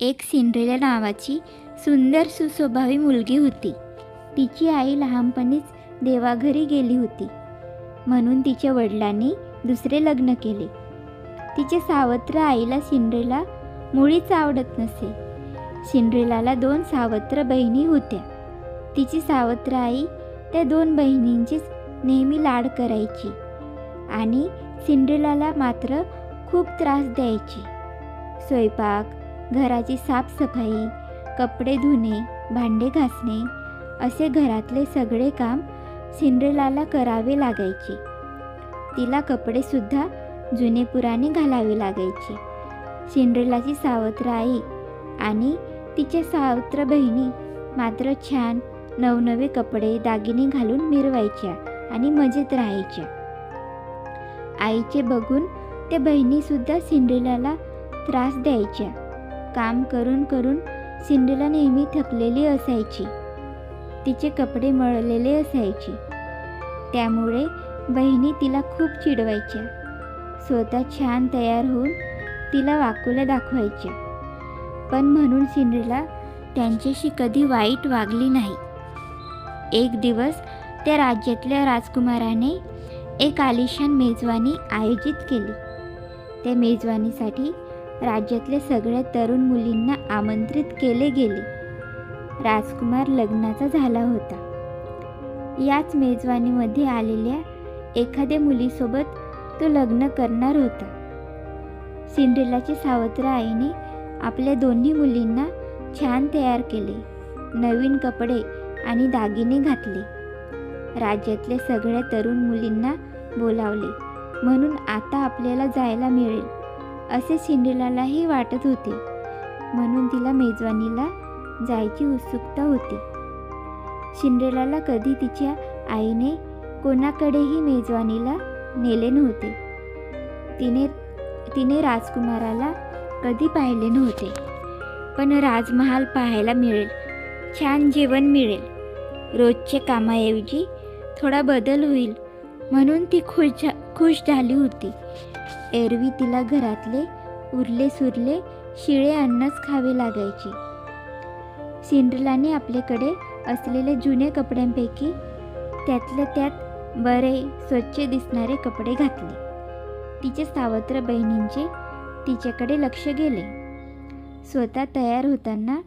एक सिंड्रेला नावाची सुंदर सुस्वभावी मुलगी होती. तिची आई लहानपणीच देवाघरी गेली होती. म्हणून तिच्या वडिलांनी दुसरे लग्न केले. तिच्या सावत्र आईला सिंड्रेला मुळीच आवडत नसे. सिंड्रेलाला दोन सावत्र बहिणी होत्या. तिची सावत्र आई त्या दोन बहिणींचीच नेहमी लाड करायची आणि सिंड्रेलाला मात्र खूप त्रास द्यायची. स्वयंपाक घराची साफसफाई कपडे धुणे भांडे घासणे असे घरातले सगळे काम सिंड्रेलाला करावे लागायचे. तिला कपडेसुद्धा जुने पुराणे घालावे लागायचे. सिंड्रेलाची सावत्र आई आणि तिच्या सावत्र बहिणी मात्र छान नवनवे कपडे दागिने घालून मिरवायच्या आणि मजेत राहायच्या. आईचे बघून त्या बहिणीसुद्धा सिंड्रेलाला त्रास द्यायच्या. काम करून करून सिंड्रेला नेहमी थकलेली असायची. तिचे कपडे मळलेले असायचे. त्यामुळे बहिणी तिला खूप चिडवायच्या. स्वतः छान तयार होऊन तिला वाकुल्या दाखवायच्या. पण म्हणून सिंड्रेला त्यांच्याशी कधी वाईट वागली नाही. एक दिवस त्या राज्यातल्या राजकुमाराने एक आलिशान मेजवानी आयोजित केली. त्या मेजवानीसाठी राज्यातल्या सगळ्या तरुण मुलींना आमंत्रित केले गेले. राजकुमार लग्नाचा झाला होता. याच मेजवानीमध्ये आलेल्या एखाद्या मुलीसोबत तो लग्न करणार होता. सिंड्रेलाची सावत्र आईने आपल्या दोन्ही मुलींना छान तयार केले नवीन कपडे आणि दागिने घातले. राज्यातल्या सगळ्या तरुण मुलींना बोलावले म्हणून आता आपल्याला जायला मिळेल. असे सिंड्रेलालाही वाटत होते. म्हणून तिला मेजवानीला जायची उत्सुकता होती. सिंड्रेलाला कधी तिच्या आईने कोणाकडेही मेजवानीला नेले नव्हते. तिने तिने राजकुमाराला कधी पाहिले नव्हते. पण राजमहाल पाहायला मिळेल. छान जेवण मिळेल. रोजच्या कामाऐवजी थोडा बदल होईल. म्हणून ती खुश झा खुश झाली होती. एरवी तिला घरातले उरले सुरले शिळे अन्नच खावे लागायचे. सिंड्रेलाने आपल्याकडे असलेल्या जुन्या कपड्यांपैकी त्यातल्या त्यात बरे स्वच्छ दिसणारे कपडे घातले. तिच्या सावत्र बहिणींचे तिच्याकडे लक्ष गेले. स्वतः तयार होताना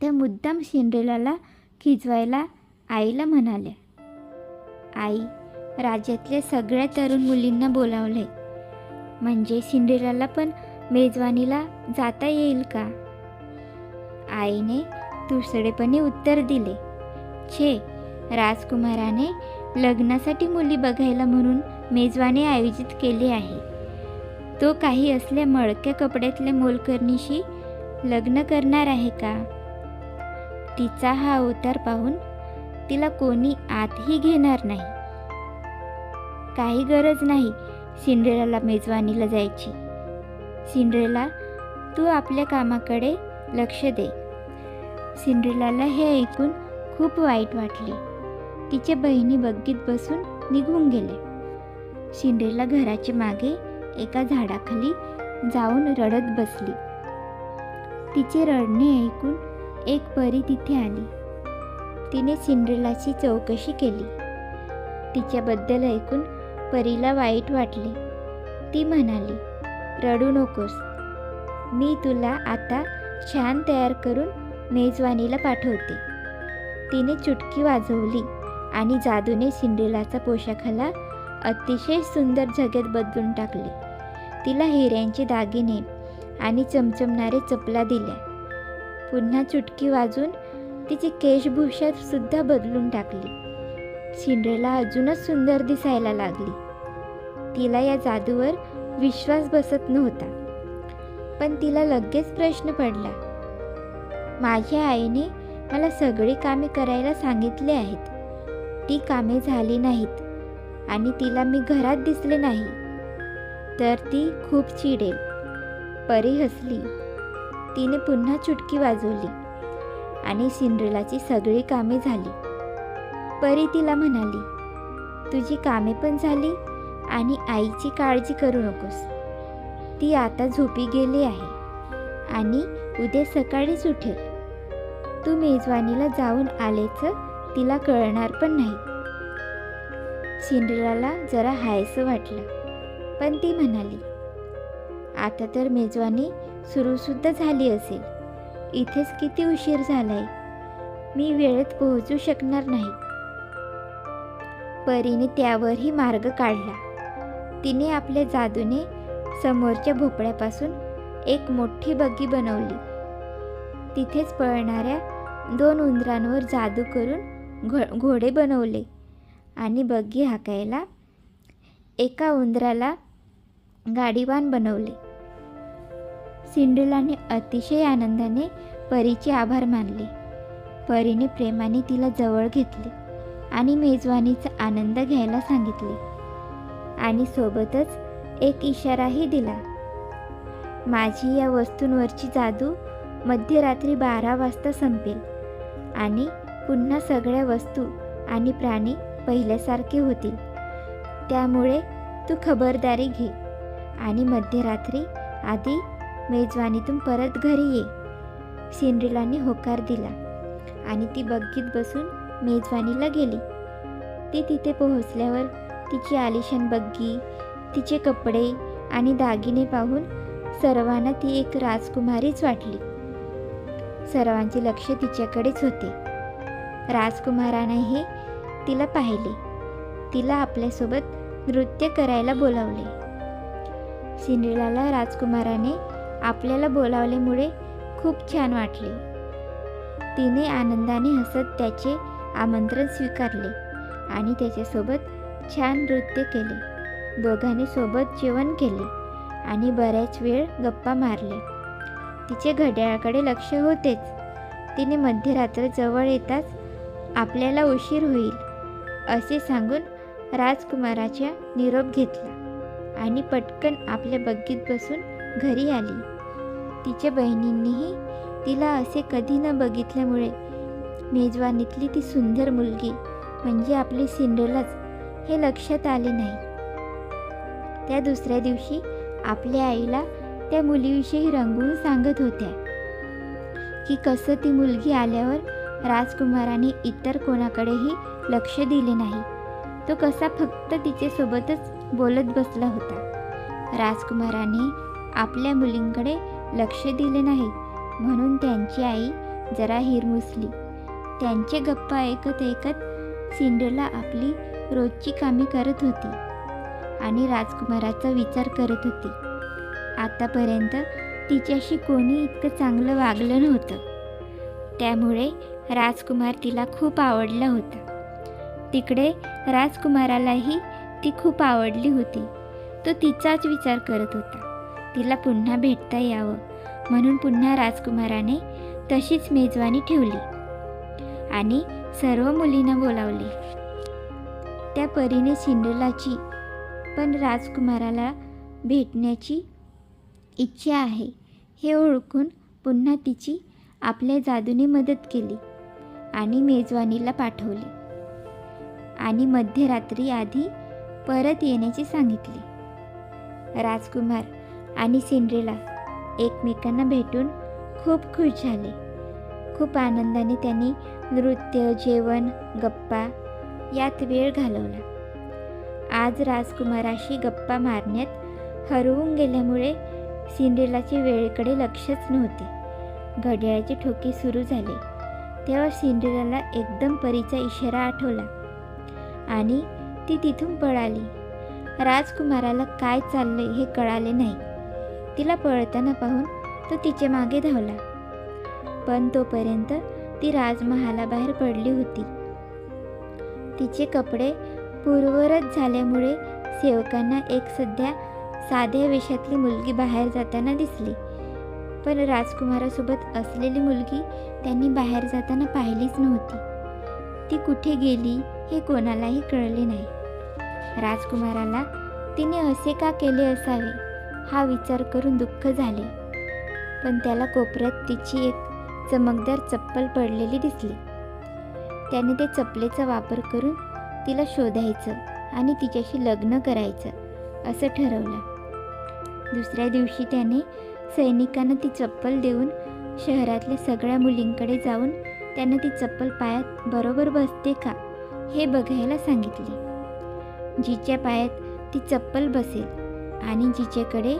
त्या मुद्दाम सिंड्रेलाला खिजवायला आईला म्हणाल्या आई राज्यातल्या सगळ्या तरुण मुलींना बोलावले म्हणजे सिंड्रेलाला पण मेजवानीला जाता येईल का? आईने तुसडेपणे उत्तर दिले. छे राजकुमाराने लग्नासाठी मुली बघायला म्हणून मेजवानी आयोजित केली आहे. तो काही असल्या मळक्या कपड्यातल्या मोलकर्णीशी लग्न करणार आहे का? तिचा हा अवतार पाहून तिला कोणी आतही घेणार नाही. काही गरज नाही. सिंड्रेलाला मेजवानीला जायची. सिंड्रेला तू आपल्या कामाकडे लक्ष दे. सिंड्रेलाला हे ऐकून खूप वाईट वाटले. तिच्या बहिणी बग्गीत बसून निघून गेले. सिंड्रेला घराच्या मागे एका झाडाखाली जाऊन रडत बसली. तिचे रडणे ऐकून एक परी तिथे आली. तिने सिंड्रेलाची चौकशी केली. तिच्याबद्दल ऐकून परीला वाईट वाटले. ती म्हणाली रडू नकोस. मी तुला आता छान तयार करून मेजवानीला पाठवते. तिने चुटकी वाजवली आणि जादूने सिंड्रेलाचा पोशाखाला अतिशय सुंदर झगेत बदलून टाकले. तिला हिऱ्यांचे दागिने आणि चमचमणारे चपला दिल्या. पुन्हा चुटकी वाजून तिची केशभूषा सुद्धा बदलून टाकली. सिंड्रेला अजूनच सुंदर दिसायला लागली. तिला या जादूवर विश्वास बसत नव्हता. पण तिला लगेच प्रश्न पडला. माझ्या आईने मला सगळी कामे करायला सांगितले आहेत. ती कामे झाली नाहीत आणि तिला मी घरात दिसले नाही. तर ती खूप चिडेल. परी हसली. तिने पुन्हा चुटकी वाजवली आणि सिंड्रेलाची सगळी कामे झाली. परी तिला म्हणाली तुझी कामे पण झाली आणि आईची काळजी करू नकोस. ती आता झोपी गेली आहे आणि उद्या सकाळीच उठेल. तू मेजवानीला जाऊन आलेचं तिला कळणार पण नाही. सिंड्रेलाला जरा हायसं वाटलं पण ती म्हणाली आता तर मेजवानी सुरूसुद्धा झाली असेल. इथेच किती उशीर झालाय. मी वेळेत पोहोचू शकणार नाही. परीने त्यावरही मार्ग काढला. तिने आपल्या जादूने समोरच्या भोपळ्यापासून एक मोठी बग्गी बनवली. तिथेच पळणाऱ्या दोन उंदरांवर जादू करून घो घोडे बनवले आणि बग्गी हाकायला एका उंदराला गाडीवान बनवले. सिंडलाने अतिशय आनंदाने परीचे आभार मानले. परीने प्रेमाने तिला जवळ घेतले. आणि मेजवानीचा आनंद घ्यायला सांगितले. आणि सोबतच एक इशाराही दिला. माझी या वस्तूंवरची जादू मध्यरात्री बारा वाजता संपेल आणि पुन्हा सगळ्या वस्तू आणि प्राणी पहिल्यासारखे होतील. त्यामुळे तू खबरदारी घे आणि मध्यरात्री आधी मेजवानीतून परत घरी ये. सिंड्रिलांनी होकार दिला आणि ती बग्गीत बसून मेजवानीला गेली. ती तिथे पोहोचल्यावर तिची आलिशान बग्गी तिचे कपडे आणि दागिने पाहून सर्वांना ती एक राजकुमारीच वाटली. सर्वांचे लक्ष तिच्याकडेच होते. राजकुमारानेही तिला पाहिले. तिला आपल्यासोबत नृत्य करायला बोलावले. सिंड्रेलाला राजकुमाराने आपल्याला बोलावल्यामुळे खूप छान वाटले. तिने आनंदाने हसत त्याचे आमंत्रण स्वीकारले आणि त्याच्यासोबत छान नृत्य केले. दोघांनी सोबत जेवण केले आणि बऱ्याच वेळ गप्पा मारले. तिचे घड्याळाकडे लक्ष होतेच. तिने मध्यरात्र जवळ येताच आपल्याला उशीर होईल असे सांगून राजकुमाराच्या निरोप घेतला आणि पटकन आपल्या बग्गीत बसून घरी आली. तिच्या बहिणींनीही तिला असे कधी न बघितल्यामुळे मेजवानीतली ती सुंदर मुलगी. म्हणजे आपली सिंड्रेलाच हे लक्षात आले नाही. त्या दुसऱ्या दिवशी आपल्या आईला त्या मुलीविषयी रंगून सांगत होत्या. की कसं ती मुलगी आल्यावर राजकुमाराने इतर कोणाकडेही लक्ष दिले नाही. तो कसा फक्त तिच्यासोबतच बोलत बसला होता. राजकुमाराने आपल्या मुलींकडे लक्ष दिले नाही. म्हणून त्यांची आई जरा हिरमुसली. त्यांचे गप्पा ऐकत ऐकत सिंडला आपली रोजची कामे करत होती आणि राजकुमाराचा विचार करत होती. आतापर्यंत तिच्याशी कोणी इतकं चांगलं वागलं नव्हतं. त्यामुळे राजकुमार तिला खूप आवडला होता. तिकडे राजकुमारालाही ती खूप आवडली होती. तो तिचाच विचार करत होता. तिला पुन्हा भेटता यावं म्हणून पुन्हा राजकुमाराने तशीच मेजवानी ठेवली. आणि सर्व मुलींना बोलावले. त्या परीने सिंड्रेलाची पण राजकुमाराला भेटण्याची इच्छा आहे हे ओळखून पुन्हा तिची आपल्या जादूने मदत केली आणि मेजवानीला पाठवले आणि मध्यरात्री आधी परत येण्याचे सांगितले. राजकुमार आणि सिंड्रेला एकमेकांना भेटून खूप खुश झाले. खूप आनंदाने त्यांनी नृत्य जेवण गप्पा यात वेळ घालवला. आज राजकुमाराशी गप्पा मारण्यात हरवून गेल्यामुळे सिंड्रेलाचे वेळेकडे लक्षच नव्हते. घड्याळाचे ठोके सुरू झाले. तेव्हा सिंड्रेलाला एकदम परीचा इशारा आठवला आणि ती तिथून पळाली. राजकुमाराला काय चाललंय हे कळाले नाही. तिला पळताना पाहून तो तिच्यामागे धावला. पण तोपर्यंत ती राजमहालाबाहेर पडली होती. तिचे कपडे पूर्वरत झाल्यामुळे सेवकांना एक सध्या साध्या वेशातली मुलगी बाहेर जाताना दिसली. पण राजकुमारासोबत असलेली मुलगी त्यांनी बाहेर जाताना पाहिलीच नव्हती. ती कुठे गेली हे कोणालाही कळले नाही. राजकुमाराला तिने असे का केले असावे हा विचार करून दुःख झाले. पण त्याला कोपऱ्यात तिची एक चमकदार चप्पल पडलेली दिसली. त्याने ते चपलेचा वापर करून तिला शोधायचं आणि तिच्याशी लग्न करायचं असं ठरवलं. दुसऱ्या दिवशी त्याने सैनिकांना ती चप्पल देऊन शहरातल्या सगळ्या मुलींकडे जाऊन त्यांना ती चप्पल पायात बरोबर बसते का हे बघायला सांगितले. जिच्या पायात ती चप्पल बसेल आणि जिच्याकडे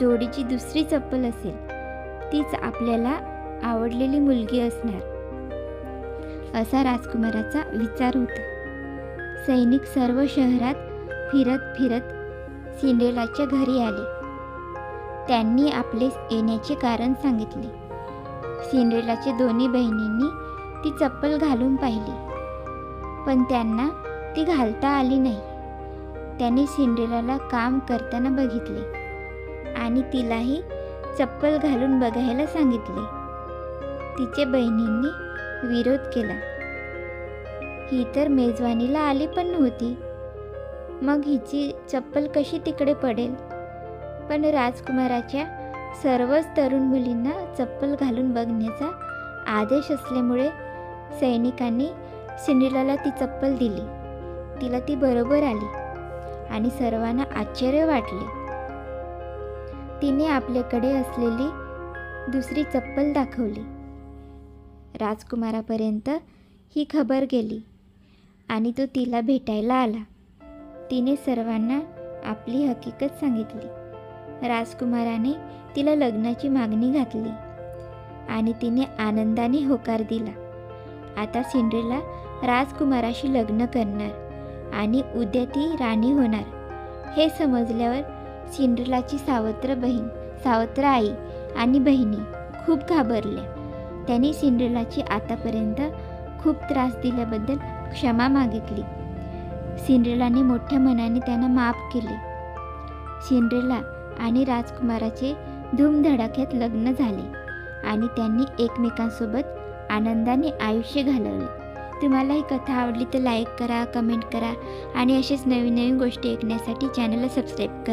जोडीची दुसरी चप्पल असेल तीच आपल्याला आवडलेली मुलगी असणार. असा राजकुमाराचा विचार होता. सैनिक सर्व शहरात फिरत फिरत सिंड्रेलाच्या घरी आले. त्यांनी आपले येण्याचे कारण सांगितले. सिंड्रेलाच्या दोन्ही बहिणींनी ती चप्पल घालून पाहिली. पण त्यांना ती घालता आली नाही. त्यांनी सिंड्रेलाला काम करताना बघितले आणि तिलाही चप्पल घालून बघायला सांगितले. तिच्या बहिणींनी विरोध केला. ही तर मेजवानीला आली पण नव्हती. मग हिची चप्पल कशी तिकडे पडेल? पण राजकुमाराच्या सर्वच तरुण मुलींना चप्पल घालून बघण्याचा आदेश असल्यामुळे सैनिकांनी सिनिलाला ती चप्पल दिली. तिला ती बरोबर आली आणि सर्वांना आश्चर्य वाटले. तिने आपल्याकडे असलेली दुसरी चप्पल दाखवली. राजकुमारापर्यंत ही खबर गेली आणि तो तिला भेटायला आला. तिने सर्वांना आपली हकीकत सांगितली. राजकुमाराने तिला लग्नाची मागणी घातली आणि तिने आनंदाने होकार दिला. आता सिंड्रेला राजकुमाराशी लग्न करणार आणि उद्या ती राणी होणार हे समजल्यावर सिंड्रेलाची सावत्र बहीण सावत्र आई आणि बहिणी खूप घाबरल्या. त्यांनी सिंड्रेलाची आतापर्यंत खूप त्रास दिल्याबद्दल क्षमा मागितली. सिंड्रेलाने मोठ्या मनाने त्यांना माफ केले. सिंड्रेला आणि राजकुमाराचे धूमधडाक्यात लग्न झाले आणि त्यांनी एकमेकांसोबत आनंदाने आयुष्य घालवले. तुम्हाला ही कथा आवडली तर लाईक करा कमेंट करा आणि असेच नवीन नवीन गोष्टी ऐकण्यासाठी चॅनलला सबस्क्राईब करा.